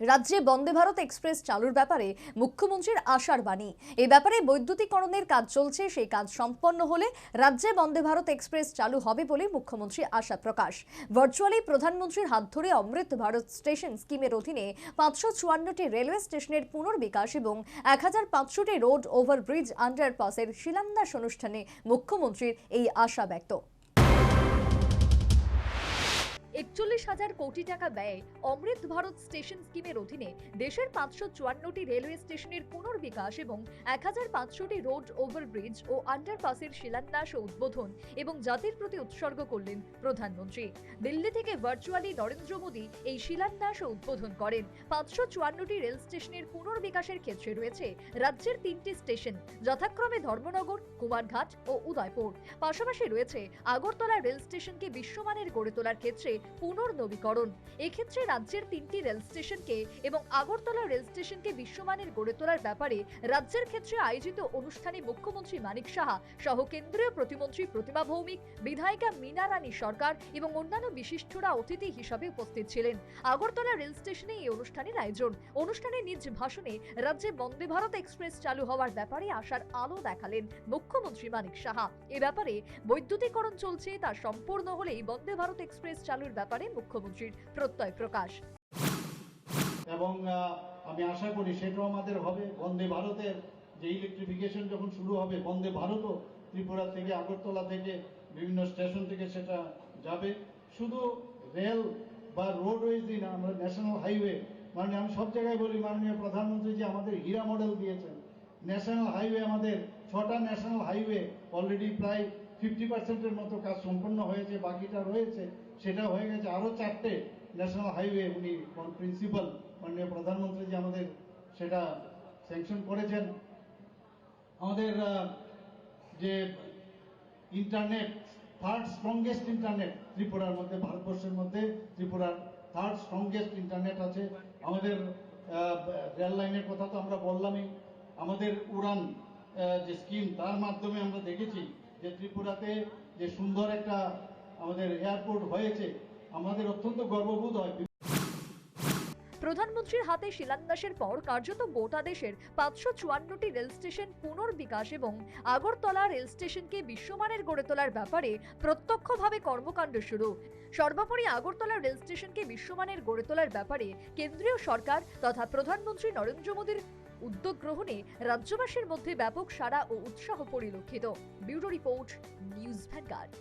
রাজ্যে বন্দে ভারত এক্সপ্রেস চালুর ব্যাপারে মুখ্যমন্ত্রীর আশার বাণী। এ ব্যাপারে বৈদ্যুতিকরণের কাজ চলছে, সেই কাজ সম্পন্ন হলে রাজ্যে বন্দে ভারত এক্সপ্রেস চালু হবে বলে মুখ্যমন্ত্রী আশা প্রকাশ। ভার্চুয়ালি প্রধানমন্ত্রীর হাত ধরে অমৃত ভারত স্টেশন স্কিমের অধীনে পাঁচশো চুয়ান্নটি রেলওয়ে স্টেশনের পুনর্বিকাশ এবং এক হাজার পাঁচশোটি রোড ওভারব্রিজ আন্ডারপাসের শিলান্যাস অনুষ্ঠানে মুখ্যমন্ত্রীর এই আশা ব্যক্ত। একচল্লিশ হাজার কোটি টাকা ব্যয়ে অমৃত ভারত স্টেশন স্কিমের অধীনে দেশের পাঁচশো চুয়ান্নটি রেলওয়ে স্টেশনের পুনর্বিকাশ এবং এক হাজার পাঁচশোটি রোড ওভারব্রিজ ও আন্ডারপাসের শিলান্যাস ও উদ্বোধন এবং জাতির প্রতি উৎসর্গ করলেন প্রধানমন্ত্রী। দিল্লি থেকে ভার্চুয়ালি নরেন্দ্র মোদী এই শিলান্যাস ও উদ্বোধন করেন। পাঁচশো চুয়ান্নটি রেল স্টেশনের পুনর্বিকাশের ক্ষেত্রে রয়েছে রাজ্যের তিনটি স্টেশন যথাক্রমে ধর্মনগর, কুমারঘাট ও উদয়পুর। পাশাপাশি রয়েছে আগরতলা রেল স্টেশনকে বিশ্বমানের গড়ে তোলার ক্ষেত্রে পুনর্নবীকরণ। এক্ষেত্রে রাজ্যের তিনটি রেল স্টেশনকে এবং আগরতলা রেল স্টেশনকে বিশ্বমানের গড়ে তোলার ব্যাপারে রাজ্যের ক্ষেত্রে আয়োজিত অনুষ্ঠানে মুখ্যমন্ত্রী মানিক সাহা সহ কেন্দ্রীয় প্রতিমন্ত্রী প্রতিমা ভৌমিক, বিধায়িকা মীনা রানী সরকার এবং অন্যান্য বিশিষ্টরা অতিথি হিসাবে উপস্থিত ছিলেন। আগরতলা রেল স্টেশনে এই অনুষ্ঠানের আয়োজন। অনুষ্ঠানে নিজ ভাষণে রাজ্যে বন্দে ভারত এক্সপ্রেস চালু হওয়ার ব্যাপারে আশার আলো দেখালেন মুখ্যমন্ত্রী মানিক সাহা। এ ব্যাপারে বৈদ্যুতিকরণ চলছে, তা সম্পূর্ণ হলেই বন্দে ভারত এক্সপ্রেস চালুর ব্যাপারে মুখ্যমন্ত্রীর প্রত্যয় প্রকাশ। এবং আমি আশা করি সেটাও আমাদের হবে। বন্দে ভারতের যে ইলেকট্রিফিকেশন যখন শুরু হবে, বন্দে ভারতও ত্রিপুরা থেকে, আগরতলা থেকে, বিভিন্ন স্টেশন থেকে সেটা যাবে। শুধু রেল বা রোডওয়েজই না, আমরা ন্যাশনাল হাইওয়ে মানে আমি সব জায়গায় বলি, মাননীয় প্রধানমন্ত্রী যে আমাদের হীরা মডেল দিয়েছেন। ন্যাশনাল হাইওয়ে আমাদের, ছটা ন্যাশনাল হাইওয়ে অলরেডি প্রায় ফিফটি পার্সেন্টের মতো কাজ সম্পন্ন হয়েছে, বাকিটা রয়েছে। সেটা হয়ে গেছে আরও চারটে ন্যাশনাল হাইওয়ে উনি প্রিন্সিপাল মাননীয় প্রধানমন্ত্রী যে আমাদের সেটা স্যাংশন করেছেন। আমাদের যে ইন্টারনেট থার্ড স্ট্রংগেস্ট ইন্টারনেট ত্রিপুরার মধ্যে, ভারতবর্ষের মধ্যে, ত্রিপুরার থার্ড স্ট্রংগেস্ট ইন্টারনেট আছে। আমাদের রেল লাইনের কথা তো আমরা বললামই। আমাদের উড়ান যে স্কিম তার মাধ্যমে আমরা দেখেছি যে ত্রিপুরাতে যে সুন্দর একটা আমাদের এয়ারপোর্ট হয়েছে, আমাদের অত্যন্ত গর্ববোধ হয়। প্রধানমন্ত্রীর হাতে শিলান্যাসের পর কার্যত গোটা দেশের পাঁচশো চুয়ান্নটি রেল স্টেশন পুনর্বিকাশ এবং আগরতলা রেল স্টেশনকে বিশ্বমানের গড়ে তোলার ব্যাপারে প্রত্যক্ষভাবে কর্মকাণ্ড শুরু। সর্বোপরি আগরতলা রেল স্টেশনকে বিশ্বমানের গড়ে তোলার ব্যাপারে কেন্দ্রীয় সরকার তথা প্রধানমন্ত্রী নরেন্দ্র মোদীর উদ্যোগ গ্রহণে রাজ্যবাসীর মধ্যে ব্যাপক সাড়া ও উৎসাহ পরিলক্ষিত। Bureau report news Vanguard.